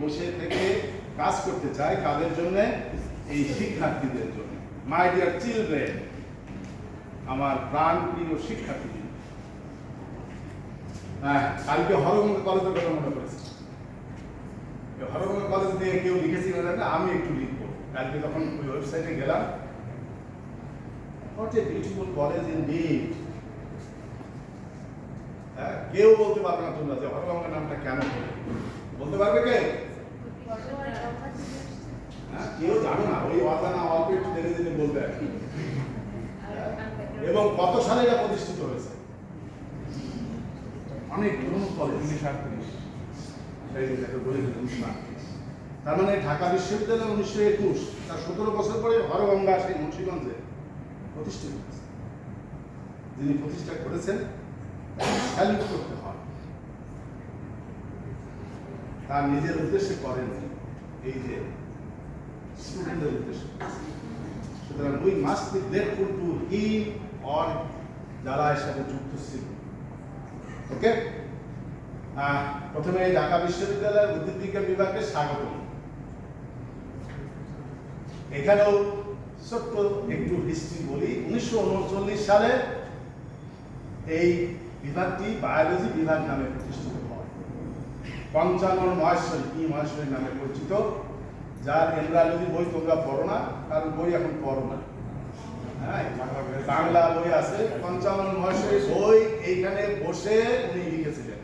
বসে থেকে কাজ করতে চাই কাদের জন্য এই শিক্ষার্থীদের জন্য। মাই ডিয়ার চিলড্রেন আমার প্রাণ প্রিয় শিক্ষার্থী হ্যাঁ কালকে কলেজের কথা মনে করেছে কলেজ কেউ লিখেছিল না আমি একটু লিখব। কালকে যখন ওই ওয়েবসাইটে গেলাম হোয়াট বিউটিফুল কলেজ ইন কেউ বলতে পারবে না তোমরা যে হরগঙ্গা নামটা কেন বলতে পারবে কে? কেউ জানো না ওই অজানা অল্প একটু বলবে আর কি। এবং কত সালে এটা প্রতিষ্ঠিত হয়েছে? অনেক পুরনো কলেজ উনিশশো আটত্রিশ। তার মানে ঢাকা বিশ্ববিদ্যালয় উনিশশো একুশ তার সতেরো বছর পরে হরগঙ্গা সেই মুন্সিগঞ্জে প্রতিষ্ঠিত হয়েছে। যিনি প্রতিষ্ঠা করেছেন স্যালুট করতে হয় তার নিজের উদ্দেশ্যে করেন এই যে উদ্দেশ্যে। সুতরাং we must be grateful to he or যারা এর সাথে যুক্ত ছিল। ওকে প্রথমে ঢাকা বিশ্ববিদ্যালয়ের উদ্ভিদ বিজ্ঞান বিভাগকে স্বাগত। এখানেও ছোট্ট একটু হিস্ট্রি বলি। উনিশশো উনচল্লিশ সালে এই বিভাগটি বায়োলজি বিভাগ নামে প্রতিষ্ঠিত পঞ্চানন মহেশ্বরী, কি মহেশ্বরী নামে পরিচিত, যার এমব্রায়োলজি বই তোমরা পড়ো না, কারণ বই এখন পড়ো না। হ্যাঁ বাংলা বই আছে, পঞ্চানন মহেশ্বরী বই এইখানে বসে উনি লিখেছিলেন।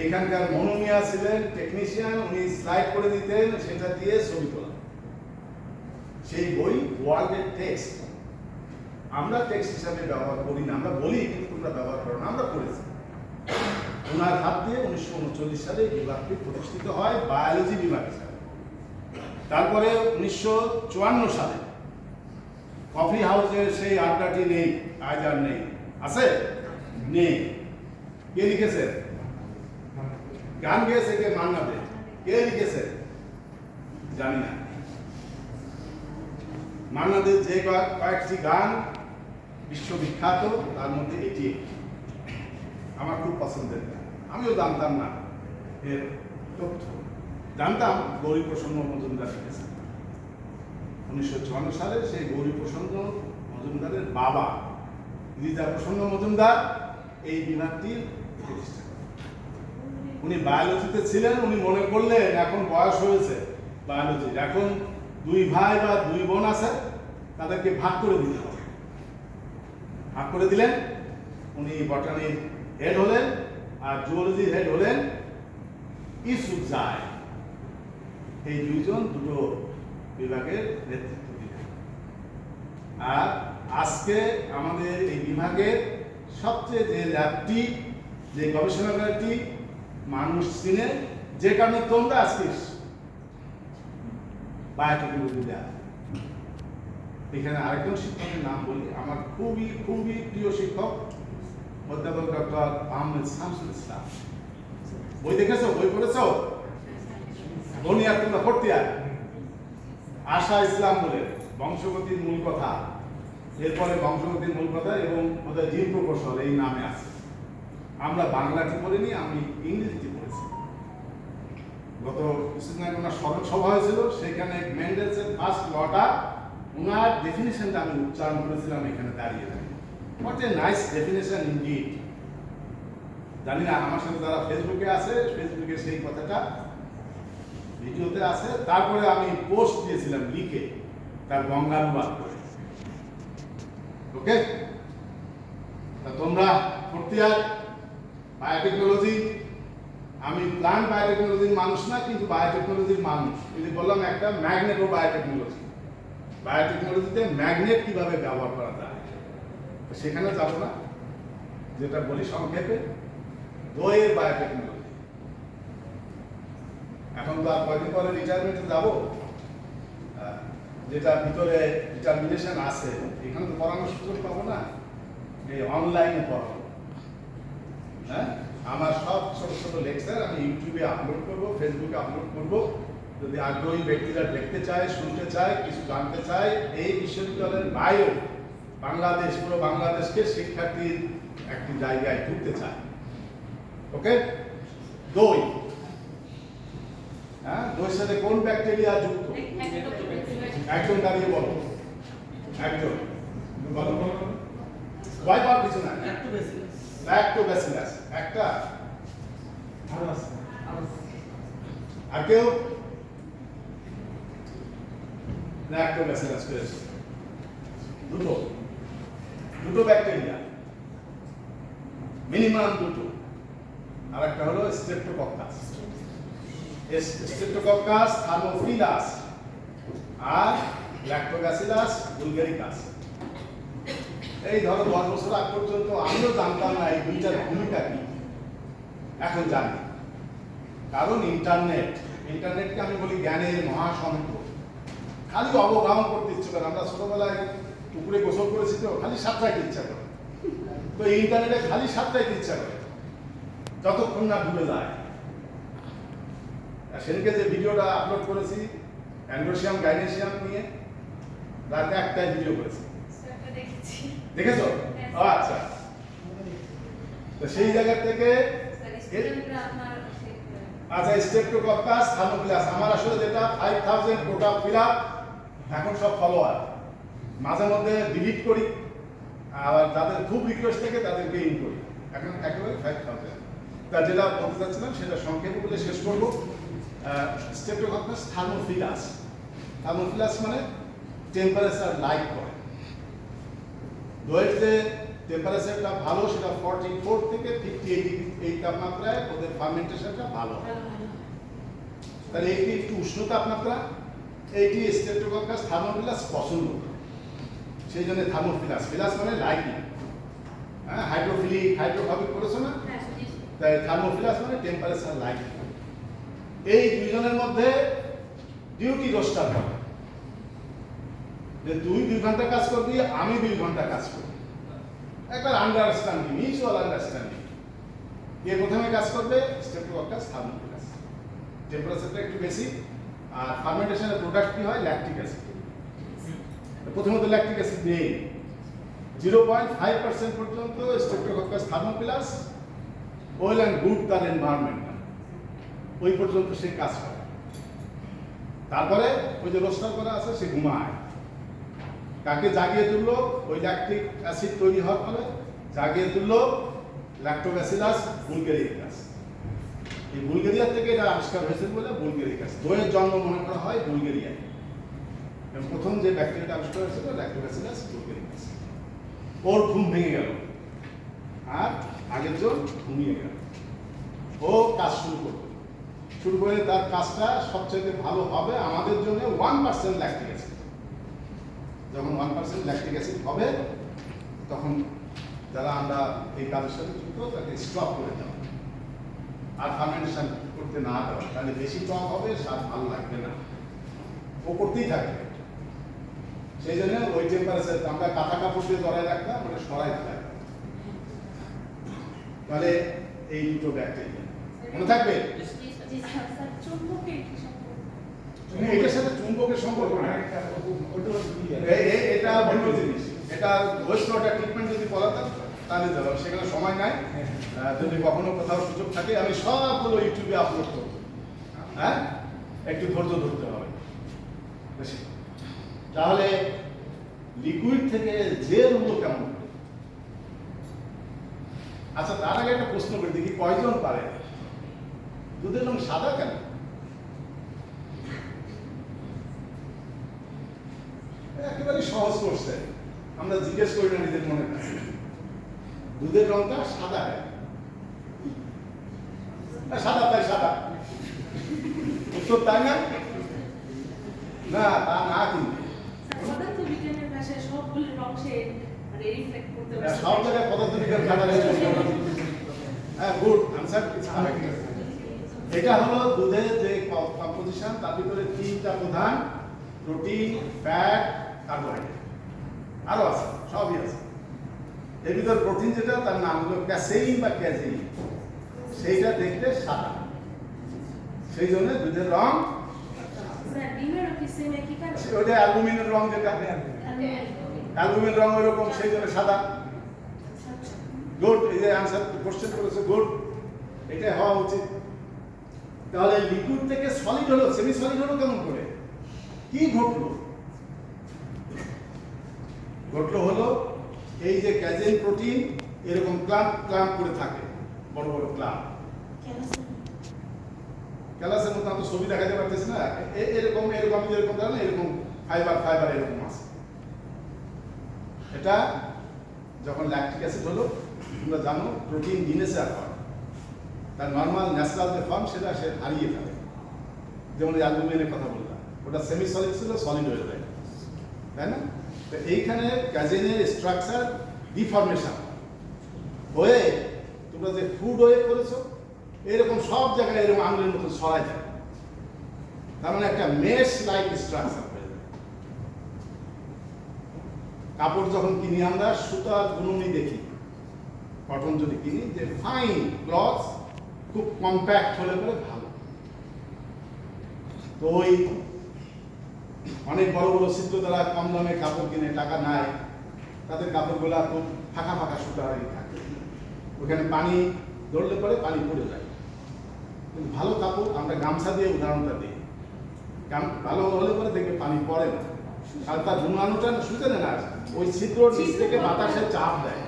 এইখানকার মনোমিয়া ছিলেন টেকনিশিয়ান উনি স্লাইড করে দিতেন, সেটা দিয়ে ছবি তোলা। সেই বই ওয়ার্ল্ডের টেক্সট আমরা টেক্সট হিসাবে ব্যবহার করি না, আমরা বলি, কিন্তু তোমরা ব্যবহার করো না, আমরা করেছি ওনার হাত দিয়ে উনিশশো উনচল্লিশ সালে এই বিভাগটি প্রতিষ্ঠিত হয় বায়োলজি বিভাগ। হিসাবে তারপরে উনিশশো চুয়ান্ন সালে কফি হাউসের সেই আড্ডাটি নেই, আজ আর নেই। আছে? নেই। কে লিখেছে? গান গেয়েছে কে? মান্না দে কে লিখেছে? জানি না। মান্না দের যে কয়েক- কয়েকটি গান বিশ্ববিখ্যাত, তার মধ্যে এটি আমার খুব পছন্দের। আমিও জানতাম না এর তথ্য। জানতাম গৌরী মজুমদার লিখেছেন উনিশশো চুয়ান্ন সালে সেই গৌরী প্রসন্ন মজুমদারের বাবা রিজা প্রসন্ন মজুমদার এই বিভাগটির প্রতিষ্ঠা উনি বায়োলজিতে ছিলেন, উনি মনে করলেন এখন বয়স হয়েছে বায়োলজি। এখন দুই ভাই বা দুই বোন আছে, তাদেরকে ভাগ করে দিতে হবে। ভাগ করে দিলেন, উনি বটানির হেড হলেন আর জুওলজির হেড হলেন ইসুজায় এই দুইজন দুটো বিভাগের নেতৃত্ব দিলেন আর আজকে আমাদের এই বিভাগের সবচেয়ে যে ল্যাবটি, যে গবেষণাগারটি, মানুষ চিনে, যে কারণে তোমরা আজকে এসছো। বায়োটেকনোলজি এখানে আরেকজন শিক্ষকের নাম বলি, আমার খুবই খুবই প্রিয় শিক্ষক অধ্যাপক ডক্টর আহমেদ শামসুল ইসলাম। বই দেখেছ? বই পড়েছো? ধনিয়া তোমরা ফোর্থিয়ার আশা ইসলাম বলে, বংশগতির মূল কথা। এরপরে বংশগতির মূল কথা এবং ওদের জীব প্রকৌশল এই নামে আছে। আমরা বাংলাটি পড়িনি, আমি ইংরেজিটি পড়েছি। গত কিছুদিন আগে ওনার স্মরণ সভা হয়েছিল, সেখানে মেন্ডেলসের ফার্স্ট লটা ওনার ডেফিনেশনটা আমি উচ্চারণ করেছিলাম এখানে দাঁড়িয়ে। What a nice definition indeed জানি না, আমার সাথে যারা ফেসবুকে আছে ফেসবুকে সেই কথাটা ভিডিওতে আছে। তারপরে আমি পোস্ট দিয়েছিলাম লিখে, তার বঙ্গানুবাদ করে। ওকে তোমরা ফোর্থ বায়োটেকনোলজি আমি প্লান্ট বায়োটেকনোলজির মানুষ না, কিন্তু বায়োটেকনোলজির মানুষ। এই যে বললাম একটা ম্যাগনেট ও বায়োটেকনোলজি বায়োটেকনোলজিতে ম্যাগনেট কীভাবে ব্যবহার করা যায়? সেখানে যাব না। যেটা বলি সংক্ষেপে, দইয়ের বায়োটেকনোলজি এখন তো আর কয়দিন পরে রিটায়ারমেন্টে যাব? যেটা ভিতরে ডিটারমিনেশন আছে, এখানে তো পড়ানোর সুযোগ পাবো না। এই অনলাইনে পড়াবো। হ্যাঁ? আমার সব ছোট ছোট লেকচার আমি ইউটিউবে আপলোড করব ফেসবুকে আপলোড করব। যদি আগ্রহী ব্যক্তিরা দেখতে চায়, শুনতে চায়, কিছু জানতে চায়, এই বিশ্ববিদ্যালয়ের বাইরেও বাংলাদেশ পুরো বাংলাদেশকে শিক্ষার্থীর একটি জায়গায় ঢুকতে চায়। ওকে দই। হ্যাঁ? দইয়ের সাথে কোন ব্যাকটেরিয়া যুক্ত? একজন দাঁড়িয়ে বলো। একজন। বলো ভয় পাওয়ার কিছু না ল্যাক্টোব্যাসিলাস একটা? আর কেউ? ল্যাক্টোব্যাসিলাস পেয়েছে দুটো। দুটো ব্যাকটেরিয়া মিনিমাম দুটো। আর একটা হলো স্ট্রেপ্টোকক্কাস স্ট্রেপ্টোকক্কাস থার্মোফিলাস আর ল্যাক্টোব্যাসিলাস বুলগেরিকাস এই ধরো দশ বছর আগ পর্যন্ত আমিও জানতাম না এই দুইটার ভূমিকা কি। এখন জানি। কারণ ইন্টারনেট ইন্টারনেটকে আমি বলি জ্ঞানের মহাসমুদ্র খালি অবগাহন করতে ইচ্ছে করে। আমরা ছোটবেলায় পুকুরে গোসল করেছি তো খালি সাঁতরাইতে ইচ্ছা করে। তো ইন্টারনেটে খালি সাঁতরাইতে ইচ্ছা করে। যতক্ষণ না ডুবে যায়। সেদিনকে যে ভিডিওটা আপলোড করেছি অ্যান্ড্রোসিয়াম গাইনেসিয়াম নিয়ে রাতে একটাই ভিডিও করেছি। দেখেছ। ও আচ্ছা। তো সেই জায়গা থেকে আচ্ছা স্টেপ্টোকক্কাস থার্মোফিলাস আমার আসলে যেটা ফাইভ থাউজেন্ড টোটাল ফিল এখন সব ফলোয়ার মাঝে মধ্যে ডিলিট করি আর যাদের খুব রিকোয়েস্ট থাকে তাদেরকে ইন করি। এখন একেবারে ফাইভ থাউজেন্ড তা যেটা বলতে চাচ্ছিলাম, সেটা সংক্ষেপে বলে শেষ করব। স্টেপ্টোকক্কাস থার্মোফিলাস থার্মোফিলাস মানে টেম্পারেচার লাইক করে। দইয়ের যে টেম্পারেচারটা ভালো, সেটা ফর্টি ফোর থেকে ফিফটি এইট এই তাপমাত্রায় ওদের ফার্মেন্টেশনটা ভালো তাহলে এইটি একটু উষ্ণ তাপমাত্রা এইটি স্টেপ্টোকক্কাস থার্মোফিলাস পছন্দ করে। সেই জন্য থার্মোফিলাস। ফিলাস মানে লাইকিং হ্যাঁ হাইড্রোফিলিক হাইড্রোফাবিক করেছ না? তাই থার্মোফিলাস মানে টেম্পারেচার লাইকিং এই দুইজনের মধ্যে ডিউটি রোস্টার হবে যে তুই দুই ঘণ্টা কাজ করবি আমি দুই ঘণ্টা কাজ করবি। একটা আন্ডারস্ট্যান্ডিং মিউচুয়াল আন্ডারস্ট্যান্ডিং কে প্রথমে কাজ করবে? স্টেপ্টোকক্কাস থার্মোফিলাস টেম্পারেচারটা একটু বেশি। আর ফার্মেন্টেশনের প্রোডাক্ট কি হয়? ল্যাকটিক অ্যাসিড প্রথমত ল্যাকটিক অ্যাসিড নেই। জিরো পয়েন্ট ফাইভ পার্সেন্ট পর্যন্ত Streptococcus thermophilus well and good তার এনভায়রনমেন্ট ওই পর্যন্ত সে কাজ করে। তারপরে ওই যে রোস্টার করা আছে, সে ঘুমায়। কাকে জাগিয়ে তুললো, ওই ল্যাকটিক অ্যাসিড তৈরি হওয়ার ফলে জাগিয়ে তুললো ল্যাক্টোব্যাসিলাস বুলগেরিকাস এই বুলগেরিয়া থেকে এটা আবিষ্কার হয়েছে বলে বুলগেরিকাস দইয়ের জন্ম মনে করা হয় বুলগেরিয়ায় প্রথম যে ব্যাকটেরিয়াটা আবিষ্কার হয়েছিল ল্যাক্টোব্যাসিলাস বুলগেরিকাস ওর ঘুম ভেঙে গেল। আর আগের জন ঘুমিয়ে গেল। ও কাজ শুরু করল। শুরু করে তার কাজটা সবচেয়ে ভালো হবে আমাদের জন্য ওয়ান পার্সেন্ট ল্যাকটিক অ্যাসিড যখন ওয়ান পার্সেন্ট ল্যাকটিক অ্যাসিড হবে, তখন যারা আমরা এই কাজের সাথে যুক্ত, তাকে স্টপ করে দেওয়া আর ফার্মেন্টেশন করতে না দেওয়া তাহলে বেশি টক হবে, স্বাদ ভালো লাগবে না। ও করতেই থাকবে। সেই জন্য ওই টেম্পারেচার আমরা কাঁথা কাপড় দিয়ে ধরায় রাখতাম ওটা সরাই দিতাম। তাহলে এই দুটো ব্যাকটেরিয়া মনে থাকবে? তুমি এটার সাথে চুম্বকের সম্পর্ক না? এটা ভিন্ন ট্রিটমেন্ট যদি করাতাম তাহলে সেখানে সময় নাই। যদি কখনো কোথাও সুযোগ থাকে, আমি সবগুলো ইউটিউবে আপলোড করব। হ্যাঁ? একটু ধৈর্য ধরতে হবে। বেশি। তাহলে লিকুইড থেকে জেল হলো কেমন আচ্ছা তার আগে একটা প্রশ্ন করে, দেখি কয়জন পারে? দুধের রং সাদা কেন? একেবারে সহজ করছে আমরা জিজ্ঞেস করি না নিজের মনে। কাছে দুধের রংটা সাদা কেন? সাদা তাই, সাদা। উত্তর তাই না? না, তা না কিন্তু। সব জায়গায় পদার্থ খাতা হ্যাঁ গুড আনসার এটা হলো দুধের যে কম্পোজিশন তার ভিতরে তিনটা প্রধান প্রোটিন ফ্যাট কার্বোহাইড্রেট আরও আছে সবই আছে। এর ভিতর প্রোটিন যেটা তার নাম হলো ক্যাসেইন বা ক্যাজেইন সেইটা দেখতে সাদা। সেই জন্য দুধের রং ওইটা অ্যালবুমিনের রং যেটা। অ্যালবুমিন রং ওইরকম সেই জন্য সাদা গুড এই যে আনসার কোশ্চেন করেছে গুড এটাই হওয়া উচিত তাহলে লিকুইড থেকে সলিড হলো সেমি সলিড হলো কেমন করে কি ঘটলো ঘটলো হলো এই যে ক্যাজেন প্রোটিন এরকম ক্লাম্প ক্লাম্প করে থাকে বড় বড় ক্লাম্প ক্যালাসের মতো আমরা ছবি দেখাতে পারতেছি না এরকম এরকম যেরকম ধরেন এরকম ফাইবার ফাইবার এরকম আছে এটা যখন ল্যাকটিক অ্যাসিড হলো, তোমরা জানো প্রোটিন জিনেসে আর হয়। তার নর্মাল ন্যাচারাল যে ফর্ম সেটা সে হারিয়ে ফেলে। যেমন অ্যালবুমিনের কথা বললাম। ওটা সেমি সলিড ছিল সলিড হয়ে যায়। তাই না? তো এইখানে ক্যাজেনের স্ট্রাকচার ডিফরমেশন হয়ে তোমরা যে ফুড ওয়ে করেছ, এরকম সব জায়গায় এরকম আঙুলের মতো ছড়াই থাকে তার মানে একটা মেশ লাইক স্ট্রাকচার হয়ে যায় কাপড় যখন কিনি আমরা, সুতার গুণমী দেখি। কটন যদি কিনি, যে ফাইন ক্লথ খুব কম্প্যাক্ট হলে পরে ভালো। তো ওই অনেক বড় বড় চিত্র দ্বারা কম দামে কাপড় কিনে টাকা নাই। তাদের কাপড়গুলা খুব ফাঁকা ফাঁকা সুতারই থাকে। ওখানে পানি ধরলে পরে পানি পড়ে যায়। কিন্তু ভালো কাপড় আমরা গামছা দিয়ে উদাহরণটা দিই। ভালো হলে পরে দেখবে পানি পড়ে না। তার ঘুমানোটা শুতে না? ওই ছিদ্র নিচ থেকে বাতাসের চাপ দেয়।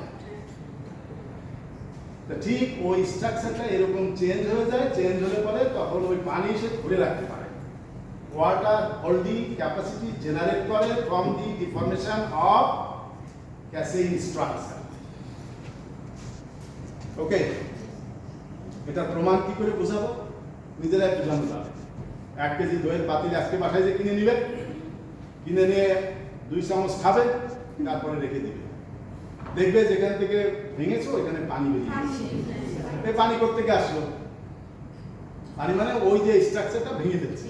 ঠিক ওই স্ট্রাকচারটা এরকম চেঞ্জ হয়ে যায় চেঞ্জ হলে পরে তখন ওই পানি সে ধরে রাখতে পারে। ওয়াটার হোল্ডিং ক্যাপাসিটি জেনারেট করে from the deformation of casing structure okay এটা প্রমাণ কি করে বোঝাবো? নিজেরাই বোঝানো যাবে এক কেজি দইয়ের পাতিল আজকে বাসায় যে কিনে নিবে? কিনে নিয়ে দুই চামচ খাবে তারপরে রেখে দিবে। দেখবে যেখান থেকে ভেঙেছো ওইখানে পানি বেরিয়ে এই পানি করতে গিয়ে আসলো? পানি মানে ওই যে স্ট্রাকচারটা ভেঙে দিচ্ছে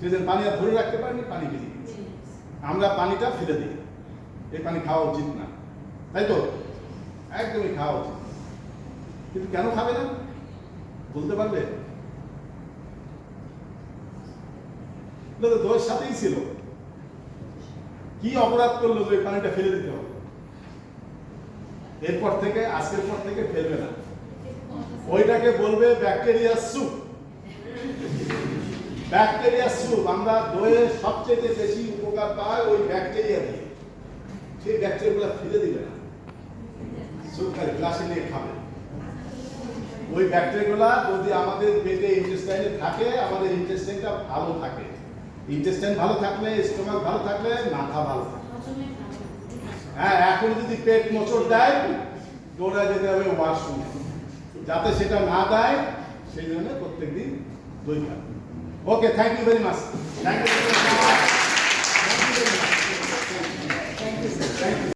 সেদিন পানি আর ধরে রাখতে পারেনি পানি বেরিয়ে গেছে। আমরা পানিটা ফেলে দিই। এই পানি খাওয়া উচিত না। তাই তো? একদমই খাওয়া উচিত। কিন্তু কেন খাবে না? বলতে পারবে? দোষ সাথেই ছিল। কি অপরাধ করল যে পানিটা ফেলে দিতে হবে? এরপর থেকে, আজকের পর থেকে ফেলবে না। ওইটাকে বলবে ব্যাকটেরিয়া স্যুপ। ব্যাকটেরিয়া স্যুপ, আমরা দইয়ে সবচেয়ে বেশি উপকার পাই ওই ব্যাকটেরিয়া দিয়ে। সেই ব্যাকটেরিয়াগুলো ফেলে দিবে না। স্যুপ খালি গ্লাসে নিয়ে খাবে। ওই ব্যাকটেরিয়াগুলো যদি আমাদের পেটে ইন্টেস্টাইনে থাকে, আমাদের ইন্টেস্টাইনটা ভালো থাকে। ইন্টেস্টাইন ভালো থাকলে স্টোমাক ভালো থাকলে মাথা ভালো হ্যাঁ এখন যদি পেট মোচড় দেয় দৌড়া যেতে হবে ওয়াশরুম যাতে সেটা না দেয় সেই জন্য প্রত্যেকদিন দই খাবে। Okay thank you very much thank you